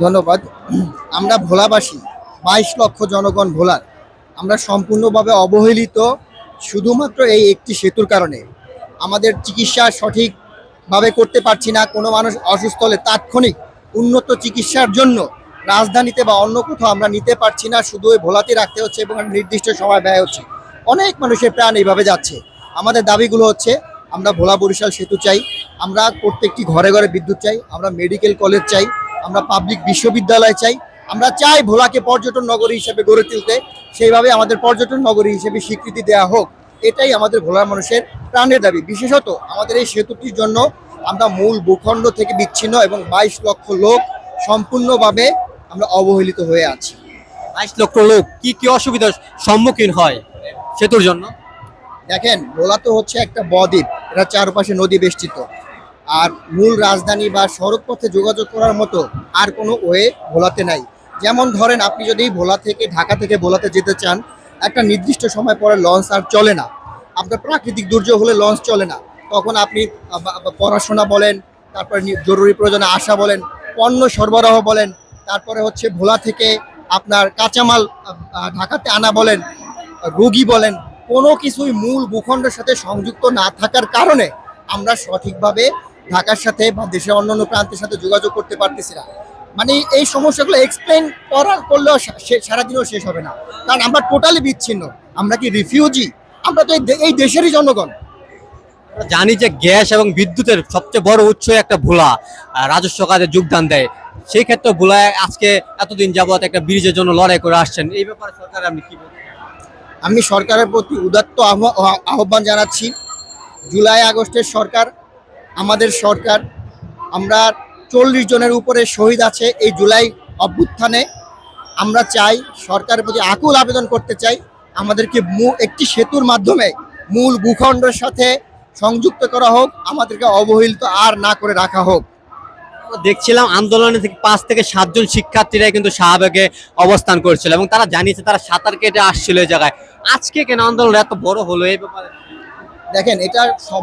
ধন্যবাদ। আমরা ভোলাবাসী, বাইশ লক্ষ জনগণ ভোলার। আমরা সম্পূর্ণভাবে অবহেলিত শুধুমাত্র এই একটি সেতুর কারণে। আমাদের চিকিৎসা সঠিকভাবে করতে পারছি না। কোনো মানুষ অসুস্থ হলে তাৎক্ষণিক উন্নত চিকিৎসার জন্য রাজধানীতে বা অন্য কোথাও আমরা নিতে পারছি না। শুধু ওই ভোলাতে রাখতে হচ্ছে এবং নির্দিষ্ট সময় ব্যয় হচ্ছে। অনেক মানুষের প্রাণ এইভাবে যাচ্ছে। আমাদের দাবিগুলো হচ্ছে, আমরা ভোলা বরিশাল সেতু চাই। আমরা প্রত্যেকটি ঘরে ঘরে বিদ্যুৎ চাই। আমরা মেডিকেল কলেজ চাই। আমরা পাবলিক বিশ্ববিদ্যালয় চাই। আমরা চাই ভোলাকে পর্যটন নগরী হিসেবে গড়ে তুলতে। সেইভাবে আমাদের পর্যটন নগরী হিসেবে স্বীকৃতি দেওয়া হোক এটাই আমাদের ভোলার মানুষের প্রাণের দাবি। বিশেষত আমাদের এই সেতুটির জন্য আমরা মূল ভূখণ্ড থেকে বিচ্ছিন্ন এবং বাইশ লক্ষ লোক সম্পূর্ণভাবে আমরা অবহেলিত হয়ে আছি। বাইশ লক্ষ লোক কি কি অসুবিধার সম্মুখীন হয় সেতুর জন্য? দেখেন ভোলা তো হচ্ছে একটা বদ্বীপ এটা চারপাশে নদী বেষ্টিত। আর মূল রাজধানী বা সড়ক পথে যোগাযোগ করার মতো আর কোনো ওয়ে ভোলাতে নাই। যেমন ধরেন, আপনি যদি ভোলা থেকে ঢাকা থেকে ভোলাতে যেতে চান, একটা নির্দিষ্ট সময় পরে লঞ্চ আর চলে না। আপনার প্রাকৃতিক দুর্যোগ হলে লঞ্চ চলে না। তখন আপনি পড়াশোনা বলেন, তারপরে জরুরি প্রয়োজনে আসা বলেন, পণ্য সরবরাহ বলেন, তারপরে হচ্ছে ভোলা থেকে আপনার কাঁচামাল ঢাকাতে আনা বলেন, রোগী বলেন, কোনো কিছুই মূল ভূখণ্ডের সাথে সংযুক্ত না থাকার কারণে আমরা সঠিকভাবে ঢাকার সাথে বা দেশের অন্যান্য প্রান্তের সাথে যোগাযোগ করতে পারতেছি না। মানে এই সমস্যাগুলো এক্সপ্লেন করার করলেও সারাদিনও শেষ হবে না। কারণ আমরা টোটালি বিচ্ছিন্ন। আমরা কি রিফিউজি আমরা তো এই দেশেরই জনগণ। জানি যে গ্যাস এবং বিদ্যুতের সবচেয়ে বড় উৎস একটা ভোলা রাজস্ব কাজে যোগদান দেয়। সেই ক্ষেত্রে ভোলায় আজকে এতদিন যাবত একটা ব্রিজের জন্য লড়াই করে আসছেন। এই ব্যাপারে সরকার আপনি কি? আমি সরকারের প্রতি উদাত্ত আহ- আহ্বান জানাচ্ছি। জুলাই আগস্টের সরকার আমাদের সরকার, আমরা চল্লিশ জনের উপরে শহীদ আছে এই জুলাই অভ্যুত্থানে। আমরা চাই সরকারের প্রতি আকুল আবেদন করতে চাই, আমাদেরকে একটি সেতুর মাধ্যমে মূল ভূখণ্ডের সাথে সংযুক্ত করা হোক, আমাদেরকে অবহেলিত আর না করে রাখা হোক। দেখছিলাম আন্দোলনে থেকে পাঁচ থেকে সাতজন শিক্ষার্থীরা কিন্তু শাহবাগে অবস্থান করছিল এবং তারা জানিয়েছে তারা সাঁতার কেটে আসছিল এই জায়গায়। আজকে কেন আন্দোলন এত বড় হলো এই ব্যাপারে? দেখেন, এটা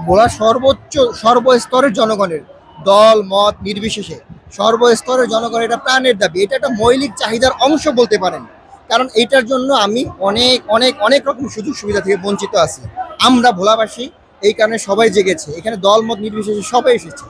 বলা সর্বোচ্চ সর্বস্তরের জনগণের দল, মত নির্বিশেষে সর্বস্তরের জনগণের এটা প্রাণের দাবি। এটা একটা মৌলিক চাহিদার অংশ বলতে পারেন। কারণ এটার জন্য আমি অনেক অনেক অনেক রকম সুযোগ সুবিধা থেকে বঞ্চিত আছি। আমরা ভোলাবাসী, এই কারণে সবাই জেগেছে। এখানে দল, মত নির্বিশেষে সবাই এসেছে।